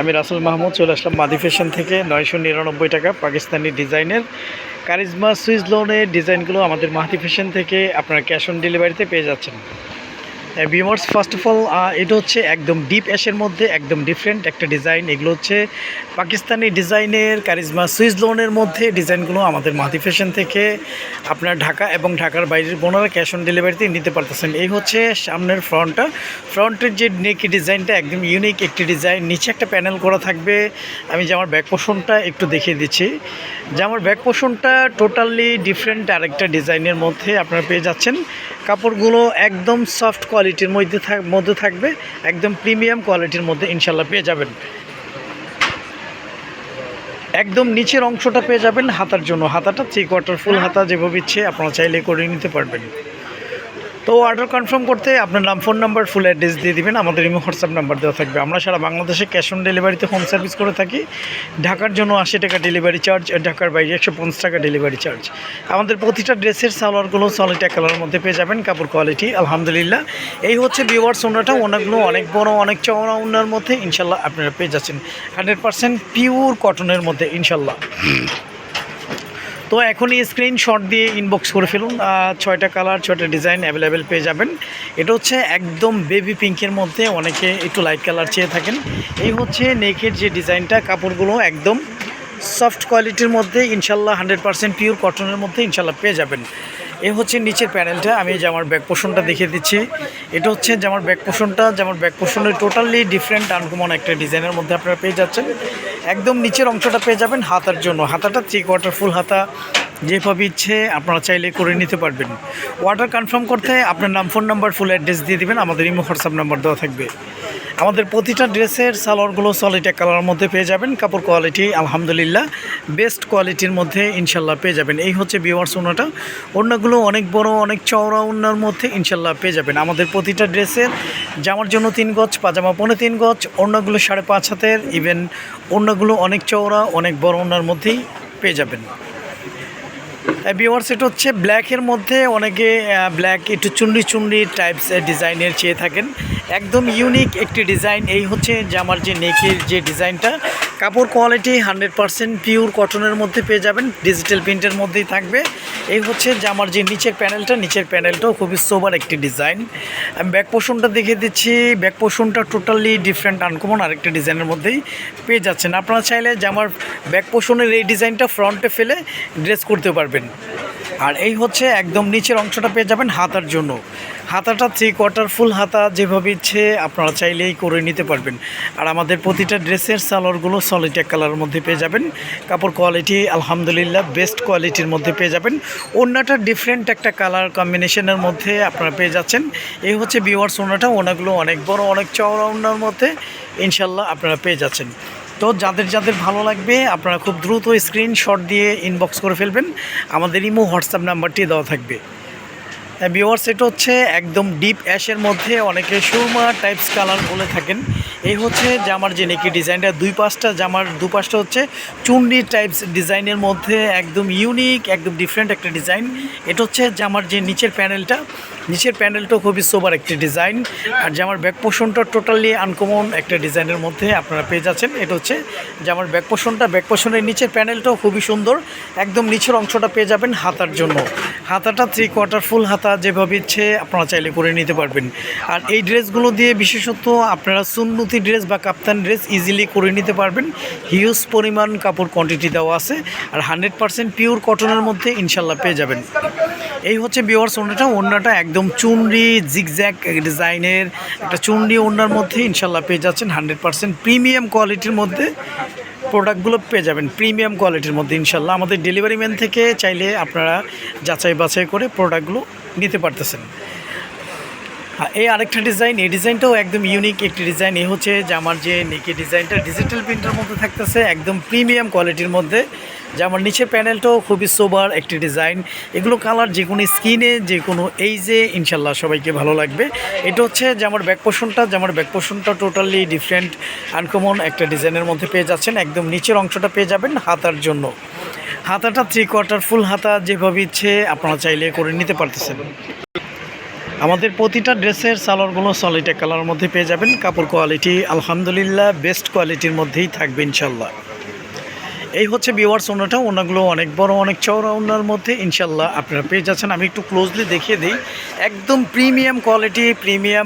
আমি রাসুল মাহমুদ, চলে আসলাম মাদি ফ্যাশন থেকে। নয়শো নিরানব্বই টাকা পাকিস্তানি ডিজাইনের। কারিজমা সুইজ লোনের ডিজাইনগুলো আমাদের মাহাতি ফ্যাশন থেকে আপনারা ক্যাশ অন ডেলিভারিতে পেয়ে যাচ্ছেন। ভিউয়ার্স ফার্স্ট অফ অল এটা হচ্ছে একদম ডিপ অ্যাশের মধ্যে, একদম ডিফারেন্ট একটা ডিজাইন এগুলো হচ্ছে পাকিস্তানি ডিজাইনের কারিজমা সুইস লোনের মধ্যে ডিজাইনগুলো আমাদের মাহাতি ফ্যাশন থেকে আপনার ঢাকা এবং ঢাকার বাইরের বোনারা ক্যাশ অন ডেলিভারিতে নিতে পারতেছেন। এই হচ্ছে সামনের ফ্রন্টটা ফ্রন্টের যে নেকি ডিজাইনটা একদম ইউনিক একটি ডিজাইন নিচে একটা প্যানেল করা থাকবে। আমি যে আমার ব্যাক পোষণটা একটু দেখিয়ে দিচ্ছি। যে আমার ব্যাক পোষণটা টোটালি ডিফারেন্ট আরেকটা ডিজাইনের মধ্যে আপনারা পেয়ে যাচ্ছেন। কাপড়গুলো একদম সফট কোয়ালিটির মধ্যে মধ্যে থাকবে, একদম প্রিমিয়াম কোয়ালিটির মধ্যে ইনশাল্লাহ পেয়ে যাবেন। একদম নিচের অংশটা পেয়ে যাবেন হাতার জন্য। হাতাটা থ্রি কোয়ার্টার ফুল হাতা যেভাবে ইচ্ছে, আপনারা চাইলে করে নিতে পারবেন। তো অর্ডার কনফার্ম করতে আপনার নাম ফোন নাম্বার ফুল অ্যাড্রেস দিয়ে দিবেন। আমাদের ইমো হোয়াটসঅ্যাপ নাম্বার দেওয়া থাকবে। আমরা সারা বাংলাদেশে ক্যাশ অন ডেলিভারিতে হোম সার্ভিস করে থাকি। ঢাকার জন্য আশি টাকা ডেলিভারি চার্জ ঢাকার বাইরে একশো পঞ্চাশ টাকা ডেলিভারি চার্জ আমাদের প্রতিটা ড্রেসের, সালোয়ারগুলো এক কালারের মধ্যে পেয়ে যাবেন, কাপড় কোয়ালিটি আলহামদুলিল্লাহ। এই হচ্ছে বিওয়ার্স ওনাটা, ওনাগুলো অনেক বড়, অনেক চওড়া ওনার মধ্যে, ইনশাল্লাহ আপনারা পেয়ে যাচ্ছেন। হান্ড্রেড পার্সেন্ট পিওর কটনের মধ্যে, ইনশাল্লাহ। তো এখনই স্ক্রিনশট দিয়ে ইনবক্স করে ফেলুন। ছয়টা কালার ছয়টা ডিজাইন অ্যাভেলেবেল পেয়ে যাবেন। এটা হচ্ছে একদম বেবি পিঙ্কের মধ্যে অনেকে একটু লাইট কালার চেয়ে থাকেন। এই হচ্ছে নেকের যে ডিজাইনটা কাপড়গুলো একদম সফট কোয়ালিটির মধ্যে, ইনশাল্লাহ হান্ড্রেড পার্সেন্ট পিওর কটনের মধ্যে ইনশাল্লাহ পেয়ে যাবেন। এ হচ্ছে নিচের প্যানেলটা আমি জামার ব্যাক পোষণটা দেখিয়ে দিচ্ছি। এটা হচ্ছে জামার ব্যাক পোষণটা জামার ব্যাক পোষণের টোটালি ডিফারেন্ট আনকমন একটা ডিজাইনের মধ্যে আপনারা পেয়ে যাচ্ছেন। একদম নিচের অংশটা পেয়ে যাবেন হাতার জন্য। হাতাটা থ্রি কোয়ার্টার ফুল হাতা যেভাবে ইচ্ছে আপনারা চাইলে করে নিতে পারবেন। অর্ডার কনফার্ম করতে আপনার নাম ফোন নাম্বার ফুল অ্যাড্রেস দিয়ে দেবেন। আমাদের ইমো হোয়াটসঅ্যাপ নাম্বার দেওয়া থাকবে। আমাদের প্রতিটা ড্রেসের সালোয়ারগুলো সলিড এক কালারের মধ্যে পেয়ে যাবেন। কাপড় কোয়ালিটি আলহামদুলিল্লাহ বেস্ট কোয়ালিটির মধ্যে ইনশাল্লাহ পেয়ে যাবেন। এই হচ্ছে বিওয়ার্স ওনাটা। ওনাগুলো অনেক বড়, অনেক চওড়া ওনার মধ্যে ইনশাল্লাহ পেয়ে যাবেন। আমাদের প্রতিটা ড্রেসের জামার জন্য তিন গজ, পাজামা পনেরো তিন গজ, অন্যগুলো সাড়ে পাঁচ হাতের। ইভেন অন্যগুলো অনেক চওড়া, অনেক বড় ওনার মধ্যেই পেয়ে যাবেন। বিওয়ার্স এটা হচ্ছে ব্ল্যাকের মধ্যে অনেকে ব্ল্যাক একটু চুন্ডি চুন্ডি টাইপস ডিজাইনের চেয়ে থাকেন। একদম ইউনিক একটি ডিজাইন এই হচ্ছে জামার যে নেকের যে ডিজাইনটা কাপড় কোয়ালিটি হান্ড্রেড পারসেন্ট পিওর কটনের মধ্যে পেয়ে যাবেন ডিজিটাল প্রিন্টের মধ্যেই থাকবে। এই হচ্ছে জামার যে নিচের প্যানেলটা নিচের প্যানেলটাও খুবই সোবার একটি ডিজাইন আমি ব্যাক পোষণটা দেখে দিচ্ছি। ব্যাক পোষণটা টোটালি ডিফারেন্ট আনকমন আরেকটা ডিজাইনের মধ্যেই পেয়ে যাচ্ছেন। আপনারা চাইলে জামার ব্যাক পোষণের এই ডিজাইনটা ফ্রন্টে ফেলে ড্রেস করতে পারবেন। আর এই হচ্ছে একদম নিচের অংশটা পেয়ে যাবেন হাতার জন্য। হাতাটা থ্রি কোয়ার্টার ফুল হাতা যেভাবে ইচ্ছে আপনারা চাইলেই করে নিতে পারবেন। আর আমাদের প্রতিটা ড্রেসের সালোয়ারগুলো সলিড এক কালারের মধ্যে পেয়ে যাবেন। কাপড় কোয়ালিটি আলহামদুলিল্লাহ বেস্ট কোয়ালিটির মধ্যে পেয়ে যাবেন। ওড়নাটা ডিফারেন্ট একটা কালার কম্বিনেশনের মধ্যে আপনারা পেয়ে যাচ্ছেন। এই হচ্ছে বিওয়ার্স ওড়নাটা ওনাগুলো অনেক বড়, অনেক চওড়া ওড়নার মধ্যে ইনশাল্লাহ আপনারা পেয়ে যাচ্ছেন। তো যাদের যাদের ভালো লাগবে, আপনারা খুব দ্রুত স্ক্রিনশট দিয়ে ইনবক্স করে ফেলবেন। আমাদের ইমো হোয়াটসঅ্যাপ নাম্বারটি দেওয়া থাকবে। ভিওয়ার্স এটা হচ্ছে একদম ডিপ অ্যাশের মধ্যে অনেকে সুরমা টাইপস কালার বলে থাকেন। এই হচ্ছে জামার যে নেকি ডিজাইনটা দুই পাশটা জামার দু পাশটা হচ্ছে চুন্ডি টাইপস ডিজাইনের মধ্যে একদম ইউনিক একদম ডিফারেন্ট একটা ডিজাইন এটা হচ্ছে জামার যে নিচের প্যানেলটা নিচের প্যানেলটাও খুবই সোবার একটি ডিজাইন আর জামার ব্যাক পোষণটা টোটালি আনকমন একটা ডিজাইনের মধ্যে আপনারা পেয়ে যাচ্ছেন, এটা হচ্ছে জামার ব্যাক পোষণটা ব্যাক পোষণের নিচের প্যানেলটাও খুবই সুন্দর, একদম নিচের অংশটা পেয়ে যাবেন হাতার জন্য। হাতাটা থ্রি কোয়ার্টার ফুল হাতা যেভাবে ইচ্ছে আপনারা চাইলে করে নিতে পারবেন। আর এই ড্রেসগুলো দিয়ে বিশেষত আপনারা সুন্নতি ড্রেস বা কাপ্তান ড্রেস ইজিলি করে নিতে পারবেন। হিউজ পরিমাণ কাপড় কোয়ান্টিটি দেওয়া আছে। আর হান্ড্রেড পার্সেন্ট পিওর কটনের মধ্যে ইনশাল্লাহ পেয়ে যাবেন। এই হচ্ছে বিওয়ার্স ওড়নাটা ওড়নাটা একদম চুনরি জিগজ্যাক ডিজাইনের একটা চুনরি ওনার মধ্যে ইনশাল্লাহ পেয়ে যাচ্ছেন হান্ড্রেড পার্সেন্ট প্রিমিয়াম কোয়ালিটির মধ্যে প্রোডাক্টগুলো পেয়ে যাবেন, প্রিমিয়াম কোয়ালিটির মধ্যে ইনশাল্লাহ। আমাদের ডেলিভারি ম্যান থেকে চাইলে আপনারা যাচাই বাছাই করে প্রোডাক্টগুলো নিতে পারতেছেন। এই আরেকটা ডিজাইন এই ডিজাইনটাও একদম ইউনিক একটি ডিজাইন এই হচ্ছে যে আমার যে নেকি ডিজাইনটা ডিজিটাল প্রিন্টের মধ্যে থাকতেছে, একদম প্রিমিয়াম কোয়ালিটির মধ্যে। যে আমার নিচের প্যানেলটাও খুবই সোবার একটি ডিজাইন এগুলো কালার যে কোনো স্কিনে যে কোনো এইজে ইনশাল্লাহ সবাইকে ভালো লাগবে। এটা হচ্ছে যে আমার ব্যাক পোষণটা যে আমার ব্যাক পোষণটা টোটালি ডিফারেন্ট আনকমন একটা ডিজাইনের মধ্যে পেয়ে যাচ্ছেন। একদম নিচের অংশটা পেয়ে যাবেন হাতার জন্য। হাতাটা থ্রি কোয়ার্টার ফুল হাতা যেভাবে ইচ্ছে, আপনারা চাইলে করে নিতে পারতেছেন। আমাদের প্রতিটা ড্রেসের সালোয়ারগুলো সলিড কালারের মধ্যে পেয়ে যাবেন। কাপড় কোয়ালিটি আলহামদুলিল্লাহ বেস্ট কোয়ালিটির মধ্যেই থাকবে ইনশাল্লাহ। এই হচ্ছে বিওয়ার্স ওনাটা, ওনাগুলো অনেক বড়, অনেক চওড়া ওনার মধ্যে ইনশাল্লাহ আপনারা পেয়ে যাচ্ছেন। আমি একটু ক্লোজলি দেখিয়ে দিই। একদম প্রিমিয়াম কোয়ালিটি প্রিমিয়াম